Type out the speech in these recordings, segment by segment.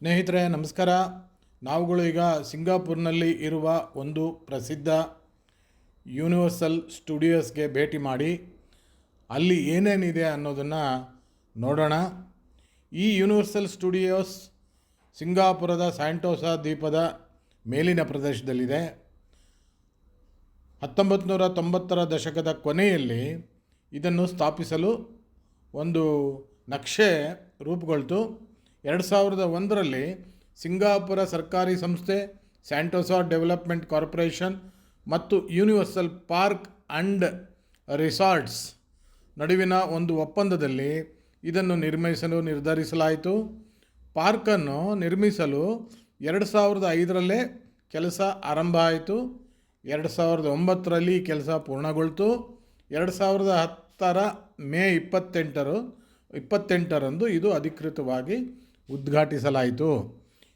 ಸ್ನೇಹಿತರೆ, ನಮಸ್ಕಾರ. ನಾವುಗಳು ಈಗ ಸಿಂಗಾಪುರ್ನಲ್ಲಿ ಇರುವ ಒಂದು ಪ್ರಸಿದ್ಧ ಯೂನಿವರ್ಸಲ್ ಸ್ಟುಡಿಯೋಸ್ಗೆ ಭೇಟಿ ಮಾಡಿ ಅಲ್ಲಿ ಏನೇನಿದೆ ಅನ್ನೋದನ್ನು ನೋಡೋಣ. ಈ ಯೂನಿವರ್ಸಲ್ ಸ್ಟುಡಿಯೋಸ್ ಸಿಂಗಾಪುರದ ಸ್ಯಾಂಟೋಸಾ ದ್ವೀಪದ ಮೇಲಿನ ಪ್ರದೇಶದಲ್ಲಿದೆ. ಹತ್ತೊಂಬತ್ತು ನೂರ ತೊಂಬತ್ತರ ದಶಕದ ಕೊನೆಯಲ್ಲಿ ಇದನ್ನು ಸ್ಥಾಪಿಸಲು ಒಂದು ನಕ್ಷೆ ರೂಪುಗೊಳ್ತು. ಎರಡು ಸಾವಿರದ ಒಂದರಲ್ಲಿ ಸಿಂಗಾಪುರ ಸರ್ಕಾರಿ ಸಂಸ್ಥೆ, ಸ್ಯಾಂಟೋಸಾ ಡೆವಲಪ್ಮೆಂಟ್ ಕಾರ್ಪೊರೇಷನ್ ಮತ್ತು ಯೂನಿವರ್ಸಲ್ ಪಾರ್ಕ್ ಅಂಡ್ ರಿಸಾರ್ಟ್ಸ್ ನಡುವಿನ ಒಂದು ಒಪ್ಪಂದದಲ್ಲಿ ಇದನ್ನು ನಿರ್ಮಿಸಲು ನಿರ್ಧರಿಸಲಾಯಿತು. ಪಾರ್ಕನ್ನು ನಿರ್ಮಿಸಲು ಎರಡು ಸಾವಿರದ ಐದರಲ್ಲೇ ಕೆಲಸ ಆರಂಭ ಆಯಿತು. ಎರಡು ಸಾವಿರದ ಒಂಬತ್ತರಲ್ಲಿ ಕೆಲಸ ಪೂರ್ಣಗೊಳ್ತು. ಎರಡು ಸಾವಿರದ ಹತ್ತರ ಮೇ ಇಪ್ಪತ್ತೆಂಟರು, ಇಪ್ಪತ್ತೆಂಟರಂದು ಇದು ಅಧಿಕೃತವಾಗಿ ಉದ್ಘಾಟಿಸಲಾಯಿತು.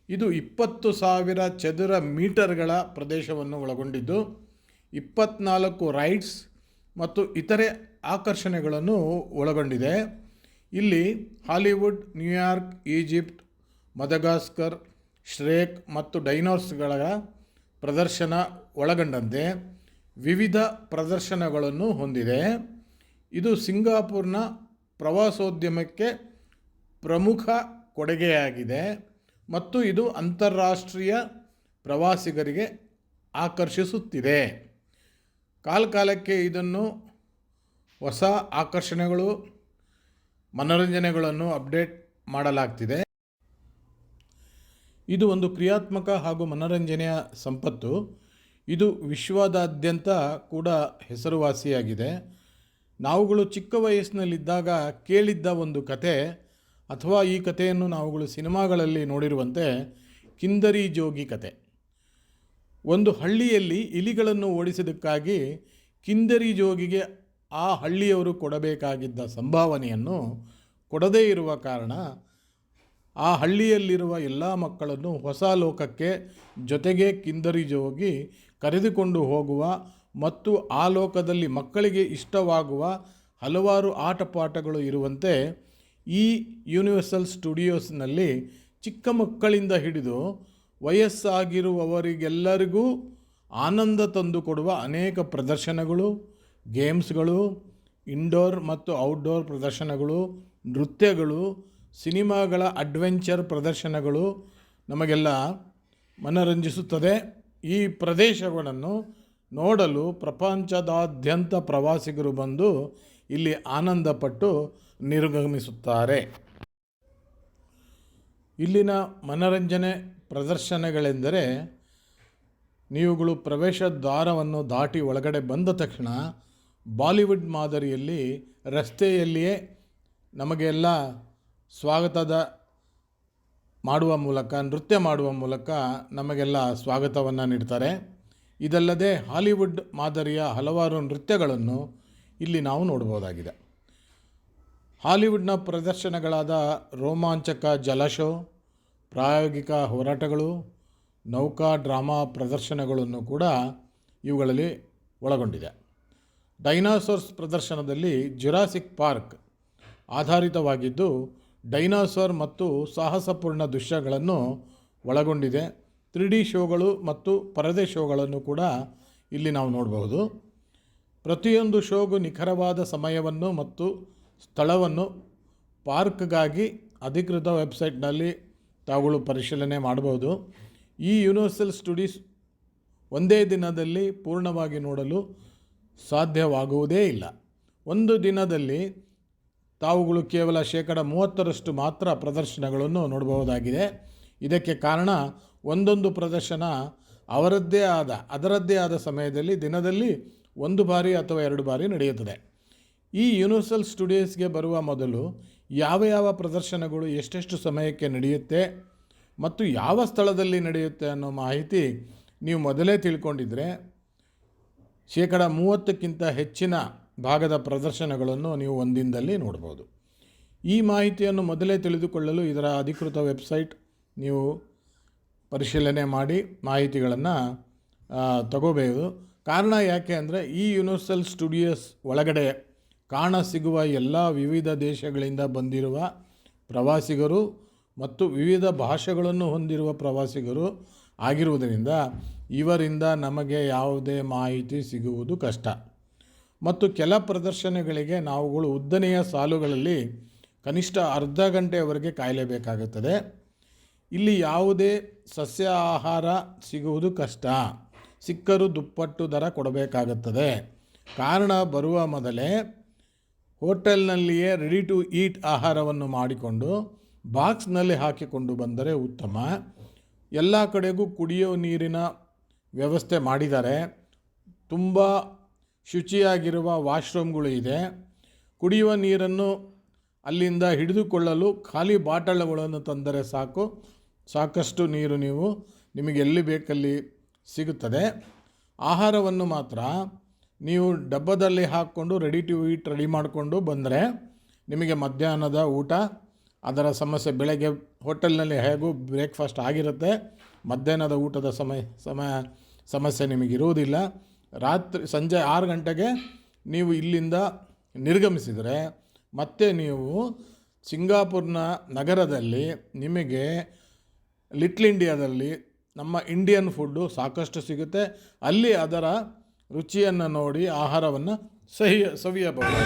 ಇದು ಇಪ್ಪತ್ತು ಸಾವಿರ ಚದರ ಮೀಟರ್ಗಳ ಪ್ರದೇಶವನ್ನು ಒಳಗೊಂಡಿದ್ದು, ಇಪ್ಪತ್ನಾಲ್ಕು ರೈಡ್ಸ್ ಮತ್ತು ಇತರೆ ಆಕರ್ಷಣೆಗಳನ್ನು ಒಳಗೊಂಡಿದೆ. ಇಲ್ಲಿ Hollywood, New York, Egypt, Madagascar, Shrek ಮತ್ತು ಡೈನೋರ್ಸ್ಗಳ ಪ್ರದರ್ಶನ ಒಳಗೊಂಡಂತೆ ವಿವಿಧ ಪ್ರದರ್ಶನಗಳನ್ನು ಹೊಂದಿದೆ. ಇದು ಸಿಂಗಾಪುರ್ನ ಪ್ರವಾಸೋದ್ಯಮಕ್ಕೆ ಪ್ರಮುಖ ಕೊಡುಗೆಯಾಗಿದೆ. ಮತ್ತು ಇದು ಅಂತಾರಾಷ್ಟ್ರೀಯ ಪ್ರವಾಸಿಗರಿಗೆ ಆಕರ್ಷಿಸುತ್ತಿದೆ. ಕಾಲಕಾಲಕ್ಕೆ ಇದನ್ನು ಹೊಸ ಆಕರ್ಷಣೆಗಳು, ಮನೋರಂಜನೆಗಳನ್ನು ಅಪ್ಡೇಟ್ ಮಾಡಲಾಗ್ತಿದೆ. ಇದು ಒಂದು ಕ್ರಿಯಾತ್ಮಕ ಹಾಗೂ ಮನೋರಂಜನೆಯ ಸಂಪತ್ತು. ಇದು ವಿಶ್ವದಾದ್ಯಂತ ಕೂಡ ಹೆಸರುವಾಸಿಯಾಗಿದೆ. ನಾವುಗಳು ಚಿಕ್ಕ ವಯಸ್ಸಿನಲ್ಲಿದ್ದಾಗ ಕೇಳಿದ್ದ ಒಂದು ಕತೆ ಅಥವಾ ಈ ಕಥೆಯನ್ನು ನಾವುಗಳು ಸಿನಿಮಾಗಳಲ್ಲಿ ನೋಡಿರುವಂತೆ ಕಿಂದರಿ ಜೋಗಿ ಕತೆ ಒಂದು ಹಳ್ಳಿಯಲ್ಲಿ ಇಲಿಗಳನ್ನು ಓಡಿಸಿದ್ದಕ್ಕಾಗಿ ಕಿಂದರಿ ಜೋಗಿಗೆ ಆ ಹಳ್ಳಿಯವರು ಕೊಡಬೇಕಾಗಿದ್ದ ಸಂಭಾವನೆಯನ್ನು ಕೊಡದೇ ಇರುವ ಕಾರಣ ಆ ಹಳ್ಳಿಯಲ್ಲಿರುವ ಎಲ್ಲ ಮಕ್ಕಳನ್ನು ಹೊಸ ಲೋಕಕ್ಕೆ ಜೊತೆಗೆ ಕಿಂದರಿ ಜೋಗಿ ಕರೆದುಕೊಂಡು ಹೋಗುವ ಮತ್ತು ಆ ಲೋಕದಲ್ಲಿ ಮಕ್ಕಳಿಗೆ ಇಷ್ಟವಾಗುವ ಹಲವಾರು ಆಟಪಾಠಗಳು ಇರುವಂತೆ ಈ ಯೂನಿವರ್ಸಲ್ ಸ್ಟುಡಿಯೋಸ್ನಲ್ಲಿ ಚಿಕ್ಕ ಮಕ್ಕಳಿಂದ ಹಿಡಿದು ವಯಸ್ಸಾಗಿರುವವರಿಗೆಲ್ಲರಿಗೂ ಆನಂದ ತಂದುಕೊಡುವ ಅನೇಕ ಪ್ರದರ್ಶನಗಳು, ಗೇಮ್ಸ್ಗಳು ಇಂಡೋರ್ ಮತ್ತು ಔಟ್ಡೋರ್ ಪ್ರದರ್ಶನಗಳು, ನೃತ್ಯಗಳು, ಸಿನಿಮಾಗಳ ಅಡ್ವೆಂಚರ್ ಪ್ರದರ್ಶನಗಳು ನಮಗೆಲ್ಲ ಮನರಂಜಿಸುತ್ತದೆ. ಈ ಪ್ರದೇಶಗಳನ್ನು ನೋಡಲು ಪ್ರಪಂಚದಾದ್ಯಂತ ಪ್ರವಾಸಿಗರು ಬಂದು ಇಲ್ಲಿ ಆನಂದಪಟ್ಟು ನಿರ್ಗಮಿಸುತ್ತಾರೆ. ಇಲ್ಲಿನ ಮನರಂಜನೆ ಪ್ರದರ್ಶನಗಳೆಂದರೆ ನೀವುಗಳು ಪ್ರವೇಶ ದ್ವಾರವನ್ನು ದಾಟಿ ಒಳಗಡೆ ಬಂದ ತಕ್ಷಣ ಬಾಲಿವುಡ್ ಮಾದರಿಯಲ್ಲಿ ರಸ್ತೆಯಲ್ಲಿಯೇ ನಮಗೆಲ್ಲ ಸ್ವಾಗತದ ಮಾಡುವ ಮೂಲಕ, ನೃತ್ಯ ಮಾಡುವ ಮೂಲಕ ನಮಗೆಲ್ಲ ಸ್ವಾಗತವನ್ನು ನೀಡ್ತಾರೆ. ಇದಲ್ಲದೆ ಹಾಲಿವುಡ್ ಮಾದರಿಯ ಹಲವಾರು ನೃತ್ಯಗಳನ್ನು ಇಲ್ಲಿ ನಾವು ನೋಡ್ಬೋದಾಗಿದೆ ಹಾಲಿವುಡ್ನ ಪ್ರದರ್ಶನಗಳಾದ ರೋಮಾಂಚಕ ಜಲಶೋ, ಪ್ರಾಯೋಗಿಕ ಹೋರಾಟಗಳು, ನೌಕಾ ಡ್ರಾಮಾ ಪ್ರದರ್ಶನಗಳನ್ನು ಕೂಡ ಇವುಗಳಲ್ಲಿ ಒಳಗೊಂಡಿದೆ. ಡೈನಾಸೋರ್ಸ್ ಪ್ರದರ್ಶನದಲ್ಲಿ ಜುರಾಸಿಕ್ ಪಾರ್ಕ್ ಆಧಾರಿತವಾಗಿದ್ದು, ಡೈನಾಸೋರ್ ಮತ್ತು ಸಾಹಸಪೂರ್ಣ ದೃಶ್ಯಗಳನ್ನು ಒಳಗೊಂಡಿದೆ. ತ್ರೀ ಡಿ ಶೋಗಳು ಮತ್ತು ಪರದೆ ಶೋಗಳನ್ನು ಕೂಡ ಇಲ್ಲಿ ನಾವು ನೋಡಬಹುದು. ಪ್ರತಿಯೊಂದು ಶೋಗೂ ನಿಖರವಾದ ಸಮಯವನ್ನು ಮತ್ತು ಸ್ಥಳವನ್ನು ಪಾರ್ಕ್ಗಾಗಿ ಅಧಿಕೃತ ವೆಬ್ಸೈಟ್ನಲ್ಲಿ ತಾವುಗಳು ಪರಿಶೀಲನೆ ಮಾಡಬಹುದು. ಈ ಯೂನಿವರ್ಸಲ್ ಸ್ಟುಡೀಸ್ ಒಂದೇ ದಿನದಲ್ಲಿ ಪೂರ್ಣವಾಗಿ ನೋಡಲು ಸಾಧ್ಯವಾಗುವುದೇ ಇಲ್ಲ. ಒಂದು ದಿನದಲ್ಲಿ ತಾವುಗಳು ಕೇವಲ ಶೇಕಡ ಮೂವತ್ತರಷ್ಟು ಮಾತ್ರ ಪ್ರದರ್ಶನಗಳನ್ನು ನೋಡಬಹುದಾಗಿದೆ. ಇದಕ್ಕೆ ಕಾರಣ ಒಂದೊಂದು ಪ್ರದರ್ಶನ ಅವರದ್ದೇ ಆದ, ಅದರದ್ದೇ ಆದ ಸಮಯದಲ್ಲಿ ದಿನದಲ್ಲಿ ಒಂದು ಬಾರಿ ಅಥವಾ ಎರಡು ಬಾರಿ ನಡೆಯುತ್ತದೆ. ಈ ಯೂನಿವರ್ಸಲ್ ಸ್ಟುಡಿಯೋಸ್ಗೆ ಬರುವ ಮೊದಲು ಯಾವ ಯಾವ ಪ್ರದರ್ಶನಗಳು ಎಷ್ಟೆಷ್ಟು ಸಮಯಕ್ಕೆ ನಡೆಯುತ್ತೆ ಮತ್ತು ಯಾವ ಸ್ಥಳದಲ್ಲಿ ನಡೆಯುತ್ತೆ ಅನ್ನೋ ಮಾಹಿತಿ ನೀವು ಮೊದಲೇ ತಿಳ್ಕೊಂಡಿದ್ರೆ ಶೇಕಡ ಮೂವತ್ತಕ್ಕಿಂತ ಹೆಚ್ಚಿನ ಭಾಗದ ಪ್ರದರ್ಶನಗಳನ್ನು ನೀವು ಒಂದಿನದಲ್ಲಿ ನೋಡ್ಬೋದು. ಈ ಮಾಹಿತಿಯನ್ನು ಮೊದಲೇ ತಿಳಿದುಕೊಳ್ಳಲು ಇದರ ಅಧಿಕೃತ ವೆಬ್ಸೈಟ್ ನೀವು ಪರಿಶೀಲನೆ ಮಾಡಿ ಮಾಹಿತಿಗಳನ್ನು ತಗೋಬೇಕು. ಕಾರಣ ಯಾಕೆ ಅಂದರೆ ಈ ಯೂನಿವರ್ಸಲ್ ಸ್ಟುಡಿಯೋಸ್ ಒಳಗಡೆ ಕಾಣ ಸಿಗುವ ಎಲ್ಲ ವಿವಿಧ ದೇಶಗಳಿಂದ ಬಂದಿರುವ ಪ್ರವಾಸಿಗರು ಮತ್ತು ವಿವಿಧ ಭಾಷೆಗಳನ್ನು ಹೊಂದಿರುವ ಪ್ರವಾಸಿಗರು ಆಗಿರುವುದರಿಂದ ಇವರಿಂದ ನಮಗೆ ಯಾವುದೇ ಮಾಹಿತಿ ಸಿಗುವುದು ಕಷ್ಟ. ಮತ್ತು ಕೆಲ ಪ್ರದರ್ಶನಗಳಿಗೆ ನಾವುಗಳು ಉದ್ದನೆಯ ಸಾಲುಗಳಲ್ಲಿ ಕನಿಷ್ಠ ಅರ್ಧ ಗಂಟೆಯವರೆಗೆ ಕಾಯಲೇಬೇಕಾಗುತ್ತದೆ. ಇಲ್ಲಿ ಯಾವುದೇ ಸಸ್ಯ ಆಹಾರ ಸಿಗುವುದು ಕಷ್ಟ. ಸಿಕ್ಕರೂ ದುಪ್ಪಟ್ಟು ದರ ಕೊಡಬೇಕಾಗುತ್ತದೆ. ಕಾರಣ ಬರುವ ಮೊದಲೇ ಹೋಟೆಲ್ನಲ್ಲಿಯೇ ರೆಡಿ ಟು ಈಟ್ ಆಹಾರವನ್ನು ಮಾಡಿಕೊಂಡು ಬಾಕ್ಸ್ನಲ್ಲಿ ಹಾಕಿಕೊಂಡು ಬಂದರೆ ಉತ್ತಮ. ಎಲ್ಲ ಕಡೆಗೂ ಕುಡಿಯೋ ನೀರಿನ ವ್ಯವಸ್ಥೆ ಮಾಡಿದ್ದಾರೆ. ತುಂಬ ಶುಚಿಯಾಗಿರುವ ವಾಶ್ರೂಮ್ಗಳು ಇದೆ. ಕುಡಿಯುವ ನೀರನ್ನು ಅಲ್ಲಿಂದ ಹಿಡಿದುಕೊಳ್ಳಲು ಖಾಲಿ ಬಾಟಲ್ಗಳನ್ನು ತಂದರೆ ಸಾಕು. ಸಾಕಷ್ಟು ನೀರು ನೀವು ನಿಮಗೆ ಎಲ್ಲಿ ಬೇಕಲ್ಲಿ ಸಿಗುತ್ತದೆ. ಆಹಾರವನ್ನು ಮಾತ್ರ ನೀವು ಡಬ್ಬದಲ್ಲಿ ಹಾಕ್ಕೊಂಡು ರೆಡಿ ಟು ಈಟ್ ರೆಡಿ ಮಾಡಿಕೊಂಡು ಬಂದರೆ ನಿಮಗೆ ಮಧ್ಯಾಹ್ನದ ಊಟ, ಅದರ ಸಮಸ್ಯೆ ಬೆಳಗ್ಗೆ ಹೋಟೆಲ್ನಲ್ಲಿ ಹೇಗೂ ಬ್ರೇಕ್ಫಾಸ್ಟ್ ಆಗಿರುತ್ತೆ. ಮಧ್ಯಾಹ್ನದ ಊಟದ ಸಮಯ ಸಮಯ, ಸಮಸ್ಯೆ ನಿಮಗಿರುವುದಿಲ್ಲ ರಾತ್ರಿ, ಸಂಜೆ ಆರು ಗಂಟೆಗೆ ನೀವು ಇಲ್ಲಿಂದ ನಿರ್ಗಮಿಸಿದರೆ ಮತ್ತೆ ನೀವು ಸಿಂಗಾಪುರ್ನ ನಗರದಲ್ಲಿ ನಿಮಗೆ ಲಿಟ್ಲ್ ಇಂಡಿಯಾದಲ್ಲಿ ನಮ್ಮ ಇಂಡಿಯನ್ ಫುಡ್ಡು ಸಾಕಷ್ಟು ಸಿಗುತ್ತೆ. ಅಲ್ಲಿ ಅದರ ರುಚಿಯನ್ನು ನೋಡಿ ಆಹಾರವನ್ನು ಸಹಿಯ ಸವಿಯಬಹುದು.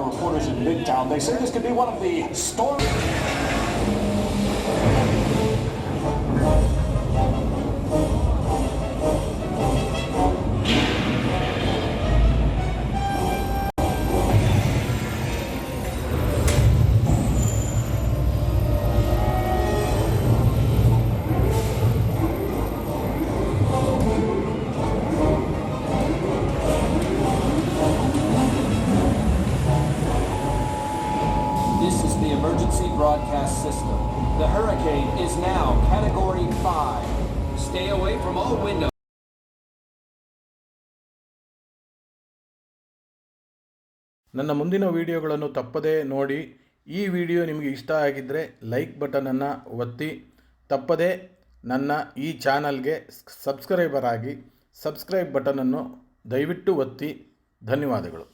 Our reporters in Midtown. They say this could be one of the storm. System. The hurricane is now category 5. Stay away from all windows. ನನ್ನ ಮುಂದಿನ ವಿಡಿಯೋಗಳನ್ನು ತಪ್ಪದೇ ನೋಡಿ ಈ ವಿಡಿಯೋ ನಿಮಗೆ ಇಷ್ಟ ಆಗಿದ್ದರೆ ಲೈಕ್ ಬಟನನ್ನು ಒತ್ತಿ ತಪ್ಪದೇ ನನ್ನ ಈ ಚಾನಲ್ಗೆ ಸಬ್ಸ್ಕ್ರೈಬರ್ ಆಗಿ ಸಬ್ಸ್ಕ್ರೈಬ್ ಬಟನನ್ನು ದಯವಿಟ್ಟು ಒತ್ತಿ ಧನ್ಯವಾದಗಳು